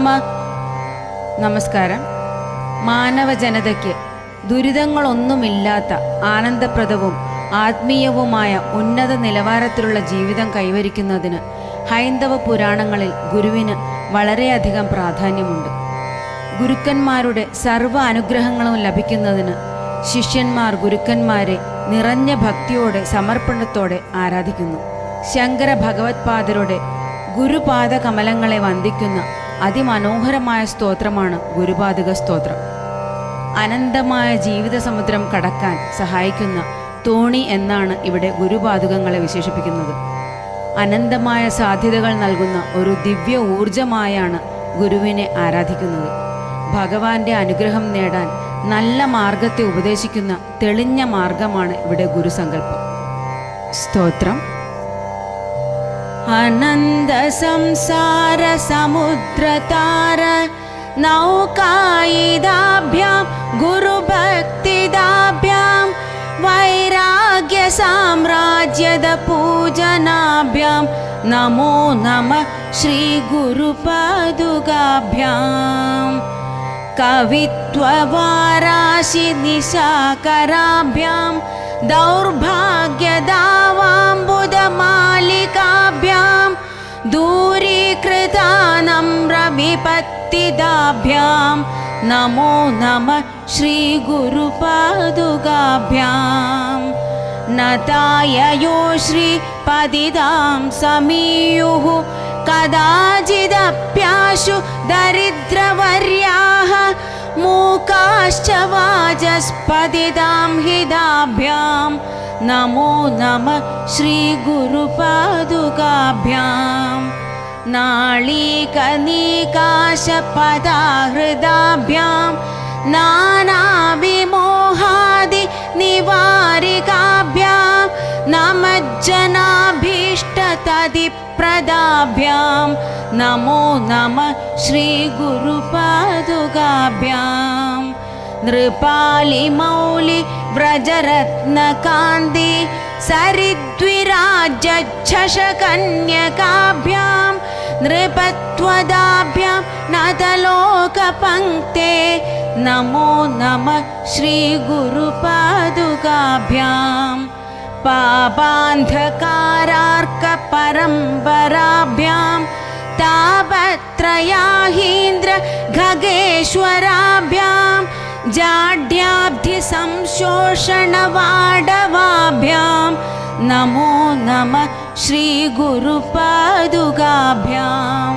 ശ്രീ നമ നമസ്കാരം. മാനവ ജനതയ്ക്ക് ദുരിതങ്ങളൊന്നുമില്ലാത്ത ആനന്ദപ്രദവും ആത്മീയവുമായ ഉന്നത നിലവാരത്തിലുള്ള ജീവിതം കൈവരിക്കുന്നതിന് ഹൈന്ദവ പുരാണങ്ങളിൽ ഗുരുവിന് വളരെയധികം പ്രാധാന്യമുണ്ട്. ഗുരുക്കന്മാരുടെ സർവ അനുഗ്രഹങ്ങളും ലഭിക്കുന്നതിന് ശിഷ്യന്മാർ ഗുരുക്കന്മാരെ നിറഞ്ഞ ഭക്തിയോടെ സമർപ്പണത്തോടെ ആരാധിക്കുന്നു. ശങ്കര ഭഗവത്പാദരുടെ ഗുരുപാദ കമലങ്ങളെ വന്ദിക്കുന്ന അതിമനോഹരമായ സ്തോത്രമാണ് ഗുരുപാതക സ്തോത്രം. അനന്തമായ ജീവിത സമുദ്രം കടക്കാൻ സഹായിക്കുന്ന തോണി എന്നാണ് ഇവിടെ ഗുരുപാതുകങ്ങളെ വിശേഷിപ്പിക്കുന്നത്. അനന്തമായ സാധ്യതകൾ നൽകുന്ന ഒരു ദിവ്യ ഊർജമായാണ് ഗുരുവിനെ ആരാധിക്കുന്നത്. ഭഗവാന്റെ അനുഗ്രഹം നേടാൻ നല്ല മാർഗത്തെ ഉപദേശിക്കുന്ന തെളിഞ്ഞ മാർഗമാണ് ഇവിടെ ഗുരുസങ്കല്പം. സ്തോത്രം. आनन्दसंसारसमुद्रतार नौकायिदाभ्यां गुरुभक्तिदाभ्यां वैराग्यसाम्राज्यदपूजनाभ्यां नमो नमः श्रीगुरुपादुगाभ्यां कवित्ववाराशिनिशाकराभ्यां दौर्भाग्यदावाम्बुदमालिका दूरीकृतानं रविपत्तिदाभ्यां नमो नमः श्रीगुरुपादुगाभ्यां नताययो श्रीपदिदां समीयुः कदाचिदप्याशु द मूकाश्च वाचस्पतिदां हिदाभ्यां नमो नमः श्रीगुरुपादुकाभ्यां नाळीकनीकाशपदाहृदाभ्यां। नानाविमोहादिनिवारिकाभ्यां नमज्जनाभीष्टतदिप्रदाभ्यां। नमो नमः श्रीगुरुपादुकाभ्यां नृपालिमौलि व्रजरत्नकान्ति सरिद्विराजच्छशकन्यकाभ्यां नृपत्वदाभ्यां नतलोकपङ्क्ते नमो नमः श्रीगुरुपादुकाभ्यां पापान्धकारार्कपरम्पराभ्यां तापत्रयाहीन्द्र खगेश्वराभ्यां जाड्याब्धिसंशोषणवाडवाभ्यां। नमो नमः श्रीगुरुपादुगाभ्यां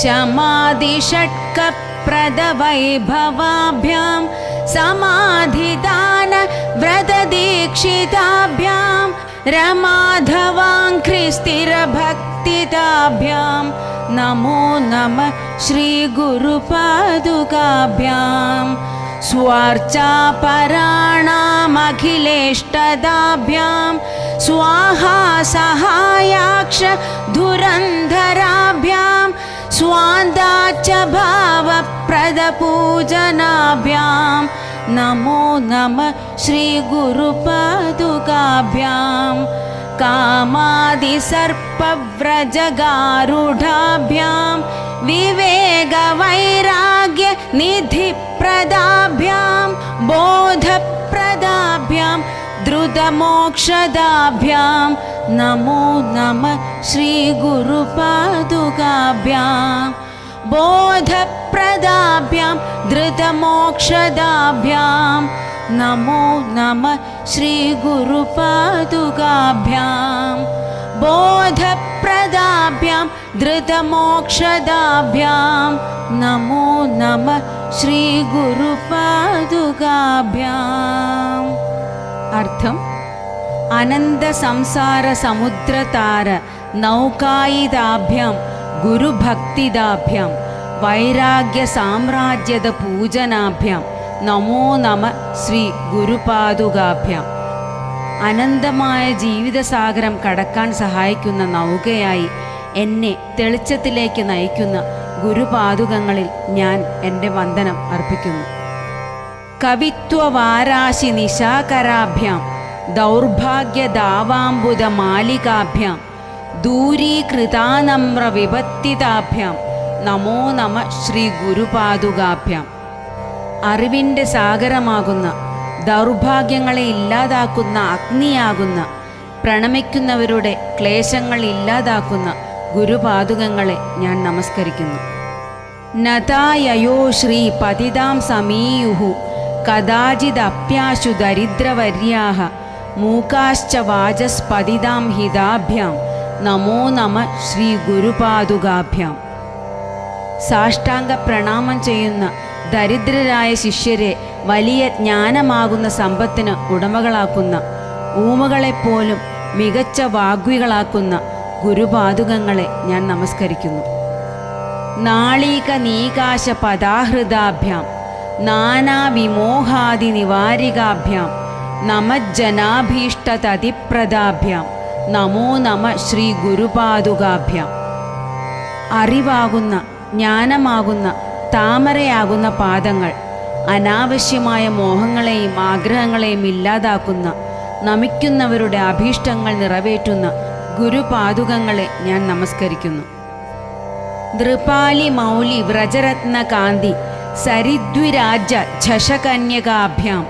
शमादिषट्कप्रदवैभवाभ्यां समाधिदानव्रतदीक्षिताभ्यां रमाधवाङ्ख्रिस्थिरभक्तिताभ्यां नमो नमः श्रीगुरुपादुगाभ्याम् स्वार्चापराणामखिलेष्टदाभ्यां स्वाहा सहायाक्ष धुरन्धराभ्यां स्वान्दाच्च भावप्रदपूजनाभ्यां नमो नमः श्रीगुरुपादुकाभ्यां कामादिसर्पव्रजगारूढाभ्यां विवेगवैराग्यनिधिप्रदाभ्यां बोधप्रदाभ्यां द्रुतमोक्षदाभ्यां नमो नमः श्रीगुरुपादुकाभ्यां क्षदाभ्यां नमो नम श्रीगुरुपादुकाभ्यां बोधप्रदाभ्यां धृतमोक्षदाभ्यां नमो नम श्रीगुरुपादुकाभ्याम् अर्थम्? अनन्दसंसारसमुद्रतार नौकायिदाभ्यां गुरुभक्तिदाभ्यां। വൈരാഗ്യ സാമ്രാജ്യത പൂജനാഭ്യാം. നമോ നമ ശ്രീ ഗുരുപാദുകാഭ്യാം. അനന്തമായ ജീവിതസാഗരം കടക്കാൻ സഹായിക്കുന്ന നൗകയായി എന്നെ തെളിച്ചത്തിലേക്ക് നയിക്കുന്ന ഗുരുപാദുകങ്ങളിൽ ഞാൻ എന്റെ വന്ദനം അർപ്പിക്കുന്നു. കവിത്വവാരാശി നിശാകരാഭ്യാം. ദൗർഭാഗ്യദാവാംബുദ മാലികാഭ്യാം ദൂരീകൃതാനമ്ര വിപത്തിതാഭ്യാം നമോ നമ ശ്രീ ഗുരുപാദുകാഭ്യാം. അറിവിന്റെ സാഗരമാകുന്ന ദൗർഭാഗ്യങ്ങളെ ഇല്ലാതാക്കുന്ന അഗ്നിയാകുന്ന പ്രണമിക്കുന്നവരുടെ ക്ലേശങ്ങൾ ഇല്ലാതാക്കുന്ന ഗുരുപാതുകങ്ങളെ ഞാൻ നമസ്കരിക്കുന്നു. നതായയോ ശ്രീ പതിതാം സമീയുഹു കഥാചിദപ്യാശു ദരിദ്രവര്യാഹ മൂകാശ്ച വാചസ്പതിതാം ഹിതാഭ്യാം. നമോ നമ ശ്രീ ഗുരുപാതുകാഭ്യാം സാഷ്ടാംഗ പ്രണാമം ചെയ്യുന്ന ദരിദ്രരായ ശിഷ്യരെ വലിയ ജ്ഞാനമാകുന്ന സമ്പത്തിന് ഉടമകളാക്കുന്ന ഊമകളെപ്പോലും മികച്ച വാഗ്വികളാക്കുന്ന ഗുരുപാതുകങ്ങളെ ഞാൻ നമസ്കരിക്കുന്നു. നാളീക നീകാശ പദാഹൃദാഭ്യാം നാനാവിമോഹാദി നിവാരികാഭ്യാം നമജ്ജനാഭീഷ്ടതതിപ്രദാഭ്യാം നമോ നമ ശ്രീ ഗുരുപാതുകാഭ്യാം അറിവാകുന്ന ജ്ഞാനമാകുന്ന താമരയാകുന്ന പാദങ്ങൾ അനാവശ്യമായ മോഹങ്ങളെയും ആഗ്രഹങ്ങളെയും ഇല്ലാതാക്കുന്ന നമിക്കുന്നവരുടെ അഭീഷ്ടങ്ങൾ നിറവേറ്റുന്ന ഗുരുപാതുകങ്ങളെ ഞാൻ നമസ്കരിക്കുന്നു. ദൃപാലി മൗലി വ്രജരത്ന കാന്തി സരിദ്വിരാജ ഝഷകന്യകാഭ്യാം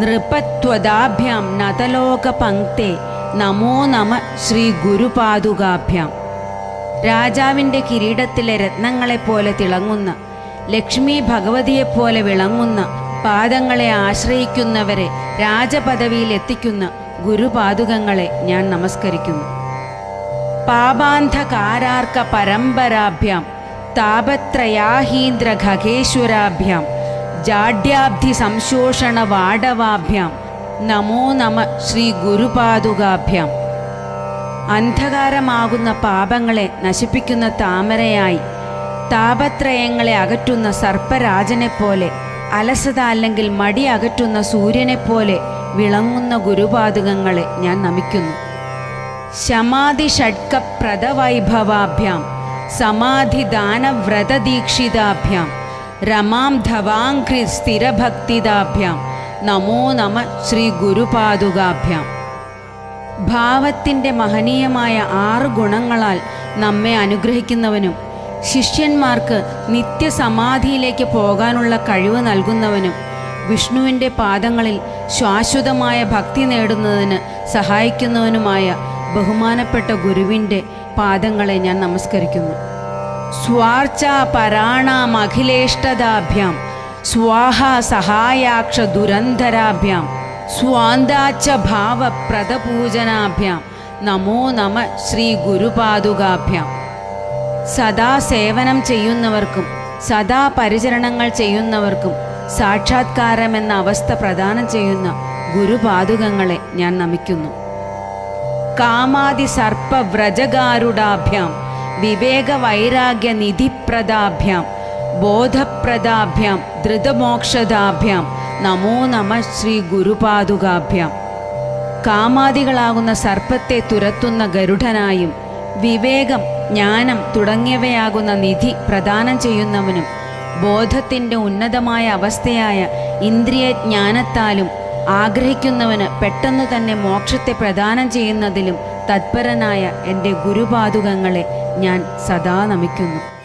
നൃപത്വദാഭ്യാം നതലോക പങ്ക്തേ നമോ നമ ശ്രീ ഗുരുപാതുകാഭ്യാം രാജാവിന്റെ കിരീടത്തിലെ രത്നങ്ങളെപ്പോലെ തിളങ്ങുന്ന ലക്ഷ്മി ഭഗവതിയെപ്പോലെ വിളങ്ങുന്ന പാദങ്ങളെ ആശ്രയിക്കുന്നവരെ രാജപദവിയിൽ എത്തിക്കുന്ന ഗുരുപാതുകങ്ങളെ ഞാൻ നമസ്കരിക്കുന്നു. പാപാന്ധകാരാർക്ക പരമ്പരാഭ്യാം താപത്രയാഹീന്ദ്ര ഖഗേശ്വരാഭ്യാം ജാഡ്യാബ്ധി സംശോഷണ വാടവാഭ്യാം നമോ നമ ശ്രീ ഗുരുപാതുകാഭ്യാം അന്ധകാരമാകുന്ന പാപങ്ങളെ നശിപ്പിക്കുന്ന താമരയായി. താപത്രയങ്ങളെ അകറ്റുന്ന സർപ്പരാജനെപ്പോലെ അലസത അല്ലെങ്കിൽ മടി അകറ്റുന്ന സൂര്യനെപ്പോലെ വിളങ്ങുന്ന ഗുരുപാതകങ്ങളെ ഞാൻ നമിക്കുന്നു. ശമാധി ഷഡ്കപ്രദവൈഭവാഭ്യാം സമാധിദാനവ്രതദീക്ഷിതാഭ്യാം രമാം ധവാംഘ്രി സ്ഥിരഭക്തിതാഭ്യാം നമോ നമ ശ്രീ ഗുരുപാതുകാഭ്യാം. ഭാവത്തിന്റെ മഹനീയമായ ആറ് ഗുണങ്ങളാൽ നമ്മെ അനുഗ്രഹിക്കുന്നവനും ശിഷ്യന്മാർക്ക് നിത്യസമാധിയിലേക്ക് പോകാനുള്ള കഴിവ് നൽകുന്നവനും വിഷ്ണുവിന്റെ പാദങ്ങളിൽ ശാശ്വതമായ ഭക്തി നേടുന്നതിന് സഹായിക്കുന്നവനുമായ ബഹുമാനപ്പെട്ട ഗുരുവിന്റെ പാദങ്ങളെ ഞാൻ നമസ്കരിക്കുന്നു. സ്വാർച്ച പരാണാം അഖിലേഷ്ടതാഭ്യാം സ്വാഹ സഹായാക്ഷ ദുരന്തരാഭ്യാം സ്വാന്താച്ച ഭാവ പ്രദപൂജനാഭ്യാം നമോ നമ ശ്രീ ഗുരുപാദുകാഭ്യാം. സദാ സേവനം ചെയ്യുന്നവർക്കും സദാ പരിചരണങ്ങൾ ചെയ്യുന്നവർക്കും സാക്ഷാത്കാരം എന്ന അവസ്ഥ പ്രദാനം ചെയ്യുന്ന ഗുരുപാതുകങ്ങളെ ഞാൻ നമിക്കുന്നു. കാമാതി സർപ്പവ്രജകാരുടാഭ്യാം വിവേക വൈരാഗ്യ നിധിപ്രദാഭ്യാം ബോധപ്രദാഭ്യാം ധൃതമോക്ഷദാഭ്യാം നമോ നമ ശ്രീ ഗുരുപാദുകാഭ്യം. കാമാദികളാകുന്ന സർപ്പത്തെ തുരത്തുന്ന ഗരുഡനായും വിവേകം ജ്ഞാനം തുടങ്ങിയവയാകുന്ന നിധി പ്രദാനം ചെയ്യുന്നവനും ബോധത്തിന്റെ ഉന്നതമായ അവസ്ഥയായ ഇന്ദ്രിയ ജ്ഞാനത്താലും ആഗ്രഹിക്കുന്നവന് പെട്ടെന്ന് തന്നെ മോക്ഷത്തെ പ്രദാനം ചെയ്യുന്നതിലും തത്പരനായ എന്റെ ഗുരുപാതുകങ്ങളെ ഞാൻ സദാ നമിക്കുന്നു.